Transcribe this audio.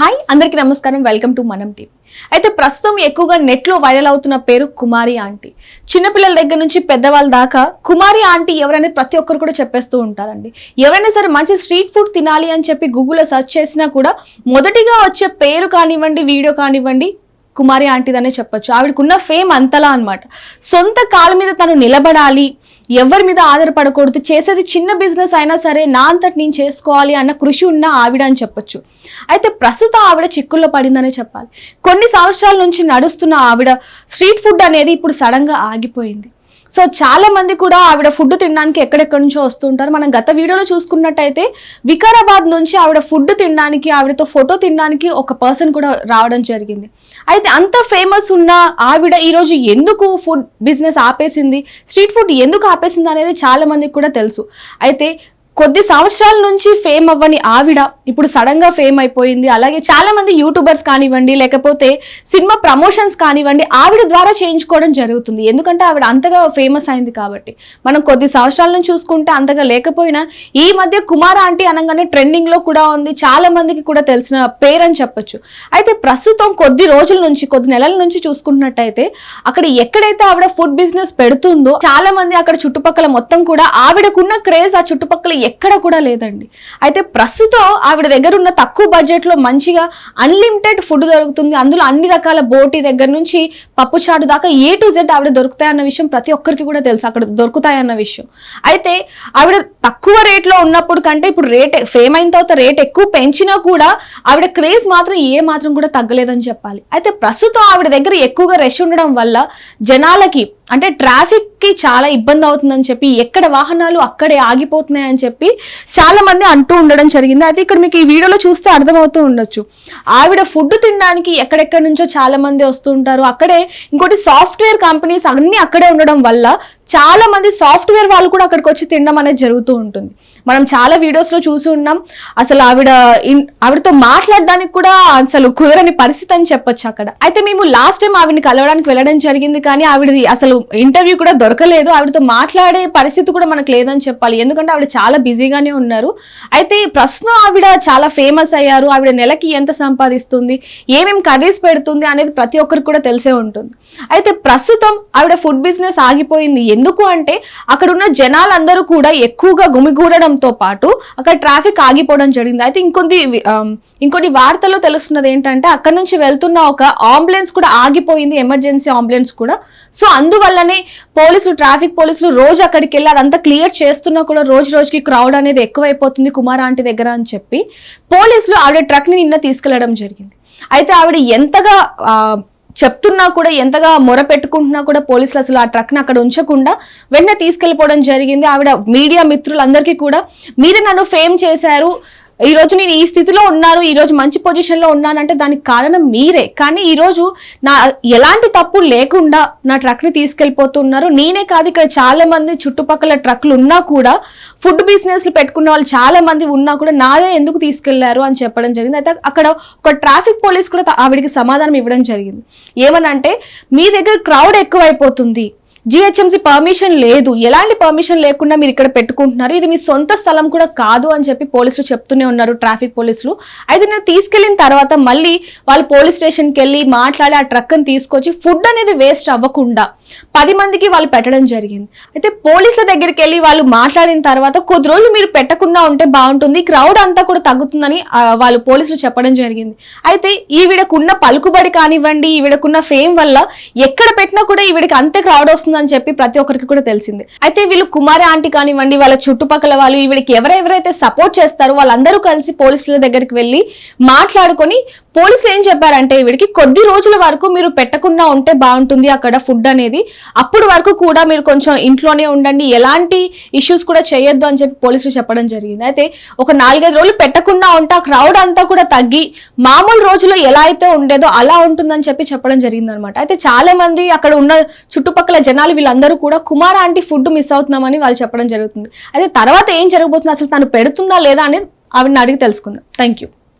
Hi అందరికీ నమస్కారం. Welcome to Manam TV. అయితే ప్రస్తుతం ఎక్కువగా నెట్లో వైరల్ అవుతున్న పేరు కుమారి ఆంటీ. చిన్నపిల్లల దగ్గర నుంచి పెద్దవాళ్ళ దాకా కుమారి ఆంటీ ఎవరైనా ప్రతి ఒక్కరు కూడా చెప్పేస్తూ ఉంటారండి. ఎవరైనా సరే మంచి స్ట్రీట్ ఫుడ్ తినాలి అని చెప్పి గూగుల్లో సెర్చ్ చేసినా కూడా మొదటిగా వచ్చే పేరు కానివ్వండి వీడియో కానివ్వండి కుమారి ఆంటీదనే చెప్పొచ్చు. ఆవిడకున్న ఫేమ్ అంతలా అన్నమాట. సొంత కాళ్ళ మీద తను నిలబడాలి ఎవరి మీద ఆధారపడకూడదు చేసేది చిన్న బిజినెస్ అయినా సరే నా అంతటి నేను చేసుకోవాలి అన్న కృషి ఉన్న ఆవిడ అని చెప్పొచ్చు. అయితే ప్రస్తుతం ఆవిడ చిక్కుల్లో పడిందనే చెప్పాలి. కొన్ని సంవత్సరాల నుంచి నడుస్తున్న ఆవిడ స్ట్రీట్ ఫుడ్ అనేది ఇప్పుడు సడన్గా ఆగిపోయింది. సో చాలా మంది కూడా ఆవిడ ఫుడ్ తినడానికి ఎక్కడెక్కడి నుంచో వస్తుంటారు మనం గత వీడియోలో చూసుకున్నట్టయితే వికారాబాద్ నుంచి ఆవిడ ఫుడ్ తినడానికి ఆవిడతో ఫోటో తినడానికి ఒక పర్సన్ కూడా రావడం జరిగింది. అయితే అంత ఫేమస్ ఉన్న ఆవిడ ఈరోజు ఎందుకు ఫుడ్ బిజినెస్ ఆపేసింది? స్ట్రీట్ ఫుడ్ ఎందుకు ఆపేసింది అనేది చాలా మందికి కూడా తెలుసు. అయితే కొద్ది సంవత్సరాల నుంచి ఫేమ్ అవ్వని ఆవిడ ఇప్పుడు సడన్గా ఫేమ్ అయిపోయింది. అలాగే చాలా మంది యూట్యూబర్స్ కానివ్వండి లేకపోతే సినిమా ప్రమోషన్స్ కానివ్వండి ఆవిడ ద్వారా చేయించుకోవడం జరుగుతుంది. ఎందుకంటే ఆవిడ అంతగా ఫేమస్ అయింది కాబట్టి. మనం కొద్ది సంవత్సరాల నుంచి చూసుకుంటే అంతగా లేకపోయినా ఈ మధ్య కుమార ఆంటీ అనగానే ట్రెండింగ్లో కూడా ఉంది. చాలా మందికి కూడా తెలిసిన పేరు అని చెప్పొచ్చు. అయితే ప్రస్తుతం కొద్ది రోజుల నుంచి కొద్ది నెలల నుంచి చూసుకున్నట్టయితే అక్కడ ఎక్కడైతే ఆవిడ ఫుడ్ బిజినెస్ పెడుతుందో చాలా మంది అక్కడ చుట్టుపక్కల మొత్తం కూడా ఆవిడకున్న క్రేజ్ ఆ చుట్టుపక్కల ఎక్కడ కూడా లేదండి. అయితే ప్రస్తుతం ఆవిడ దగ్గర ఉన్న తక్కువ బడ్జెట్లో మంచిగా అన్లిమిటెడ్ ఫుడ్ దొరుకుతుంది. అందులో అన్ని రకాల బోటి దగ్గర నుంచి పప్పు చాటు దాకా ఏ టు జెడ్ ఆవిడ దొరుకుతాయన్న విషయం ప్రతి ఒక్కరికి కూడా తెలుసు. అక్కడ దొరుకుతాయన్న విషయం. అయితే ఆవిడ తక్కువ రేట్లో ఉన్నప్పుడు కంటే ఇప్పుడు రేట్ ఫేమ్ అయిన తర్వాత రేట్ ఎక్కువ పెంచినా కూడా ఆవిడ క్రేజ్ మాత్రం ఏ మాత్రం కూడా తగ్గలేదని చెప్పాలి. అయితే ప్రస్తుతం ఆవిడ దగ్గర ఎక్కువగా రష్ ఉండడం వల్ల జనాలకి అంటే ట్రాఫిక్కి చాలా ఇబ్బంది అవుతుందని చెప్పి ఎక్కడ వాహనాలు అక్కడే ఆగిపోతున్నాయని చెప్పి చాలా మంది అంటూ ఉండడం జరిగింది. అయితే ఇక్కడ మీకు ఈ వీడియోలో చూస్తే అర్థమవుతూ ఉండొచ్చు. ఆవిడ ఫుడ్ తినడానికి ఎక్కడెక్కడి నుంచో చాలా మంది వస్తూ ఉంటారు. అక్కడే ఇంకోటి సాఫ్ట్వేర్ కంపెనీస్ అన్ని అక్కడే ఉండడం వల్ల చాలా మంది సాఫ్ట్వేర్ వాళ్ళు కూడా అక్కడికి వచ్చి తినడం అనేది జరుగుతూ ఉంటుంది. మనం చాలా వీడియోస్లో చూసి ఉన్నాం. అసలు ఆవిడ ఆవిడతో మాట్లాడడానికి కూడా అసలు కుదరని పరిస్థితి అని చెప్పొచ్చు అక్కడ. అయితే మేము లాస్ట్ టైం ఆవిడని కలవడానికి వెళ్ళడం జరిగింది కానీ ఆవిడది అసలు ఇంటర్వ్యూ కూడా దొరకలేదు. ఆవిడతో మాట్లాడే పరిస్థితి కూడా మనకు లేదని చెప్పాలి. ఎందుకంటే ఆవిడ చాలా బిజీగానే ఉన్నారు. అయితే ప్రస్తుతం ఆవిడ చాలా ఫేమస్ అయ్యారు. ఆవిడ నెలకి ఎంత సంపాదిస్తుంది? ఏమేమి కర్రీస్ పెడుతుంది అనేది ప్రతి ఒక్కరికి కూడా తెలిసే ఉంటుంది. అయితే ప్రస్తుతం ఆవిడ ఫుడ్ బిజినెస్ ఆగిపోయింది. ఎందుకు అంటే అక్కడ ఉన్న జనాలందరూ కూడా ఎక్కువగా గుమిగూడడంతో పాటు అక్కడ ట్రాఫిక్ ఆగిపోవడం జరిగింది. అయితే ఇంకొన్ని ఇంకొన్ని వార్తల్లో తెలుస్తున్నది ఏంటంటే అక్కడ నుంచి వెళ్తున్న ఒక అంబులెన్స్ కూడా ఆగిపోయింది ఎమర్జెన్సీ అంబులెన్స్ కూడా. సో అందువల్లనే పోలీసులు ట్రాఫిక్ పోలీసులు రోజు అక్కడికి వెళ్ళి అదంతా క్లియర్ చేస్తున్నా కూడా రోజు రోజుకి క్రౌడ్ అనేది ఎక్కువైపోతుంది కుమార్ ఆంటీ దగ్గర అని చెప్పి పోలీసులు ఆవిడ ట్రక్ని నిన్న తీసుకెళ్ళడం జరిగింది. అయితే ఆవిడ ఎంతగా చెప్తున్నా కూడా ఎంతగా మొర పెట్టుకుంటున్నా కూడా పోలీసులు అసలు ఆ ట్రక్ని అక్కడ ఉంచకుండా వెంటనే తీసుకెళ్ళిపోవడం జరిగింది. ఆవిడ మీడియా మిత్రులందరికీ కూడా మీరే నన్ను ఫేమ్ చేశారు ఈ రోజు నేను ఈ స్థితిలో ఉన్నాను ఈ రోజు మంచి పొజిషన్లో ఉన్నానంటే దానికి కారణం మీరే. కానీ ఈ రోజు నా ఎలాంటి తప్పు లేకుండా నా ట్రక్ని తీసుకెళ్ళిపోతున్నారు నేనే కాదు ఇక్కడ చాలా మంది చుట్టుపక్కల ట్రక్లు ఉన్నా కూడా ఫుడ్ బిజినెస్ పెట్టుకున్న వాళ్ళు చాలా మంది ఉన్నా కూడా నాదే ఎందుకు తీసుకెళ్ళారు అని చెప్పడం జరిగింది. అయితే అక్కడ ఒక ట్రాఫిక్ పోలీస్ కూడా ఆవిడికి ఆవిడకి సమాధానం ఇవ్వడం జరిగింది. ఏమనంటే మీ దగ్గర క్రౌడ్ ఎక్కువైపోతుంది. జిహెచ్ఎంసీ పర్మిషన్ లేదు. ఎలాంటి పర్మిషన్ లేకుండా మీరు ఇక్కడ పెట్టుకుంటున్నారు? ఇది మీ సొంత స్థలం కూడా కాదు అని చెప్పి పోలీసులు చెప్తూనే ఉన్నారు ట్రాఫిక్ పోలీసులు. అయితే నేను తీసుకెళ్ళిన తర్వాత మళ్ళీ వాళ్ళు పోలీస్ స్టేషన్కి వెళ్ళి మాట్లాడి ఆ ట్రక్ని తీసుకొచ్చి ఫుడ్ అనేది వేస్ట్ అవ్వకుండా పది మందికి వాళ్ళు పెట్టడం జరిగింది. అయితే పోలీసుల దగ్గరికి వెళ్ళి వాళ్ళు మాట్లాడిన తర్వాత కొద్ది రోజులు మీరు పెట్టకుండా ఉంటే బాగుంటుంది క్రౌడ్ అంతా కూడా తగ్గుతుందని వాళ్ళు పోలీసులు చెప్పడం జరిగింది. అయితే ఈవిడకున్న పలుకుబడి కానివ్వండి ఈవిడకున్న ఫేమ్ వల్ల ఎక్కడ పెట్టినా కూడా ఈవిడకి అంతే క్రౌడ్ వస్తుంది వస్తుందని చెప్పి ప్రతి ఒక్కరికి కూడా తెలిసింది. అయితే వీళ్ళు కుమారి ఆంటీ కానివ్వండి వాళ్ళ చుట్టుపక్కల వాళ్ళు ఈవిడకి ఎవరెవరైతే సపోర్ట్ చేస్తారో వాళ్ళందరూ కలిసి పోలీసుల దగ్గరికి వెళ్ళి మాట్లాడుకొని పోలీసులు ఏం చెప్పారంటే ఈవిడికి కొద్ది రోజుల వరకు మీరు పెట్టకుండా ఉంటే బాగుంటుంది అక్కడ ఫుడ్ అనేది. అప్పుడు వరకు కూడా మీరు కొంచెం ఇంట్లోనే ఉండండి. ఎలాంటి ఇష్యూస్ కూడా చేయొద్దు అని చెప్పి పోలీసులు చెప్పడం జరిగింది. అయితే ఒక నాలుగైదు రోజులు పెట్టకుండా ఉంటే ఆ క్రౌడ్ అంతా కూడా తగ్గి మామూలు రోజుల్లో ఎలా అయితే ఉండేదో అలా ఉంటుందని చెప్పి చెప్పడం జరిగింది అనమాట అయితే చాలా మంది అక్కడ ఉన్న చుట్టుపక్కల జనాలు వీళ్ళందరూ కూడా కుమార్ ఆంటీ ఫుడ్ మిస్ అవుతున్నామని వాళ్ళు చెప్పడం జరుగుతుంది. అయితే తర్వాత ఏం జరగబోతుంది? అసలు తను పెడుతుందా లేదా అనేది ఆవిడని అడిగి తెలుసుకుందాం. Thank you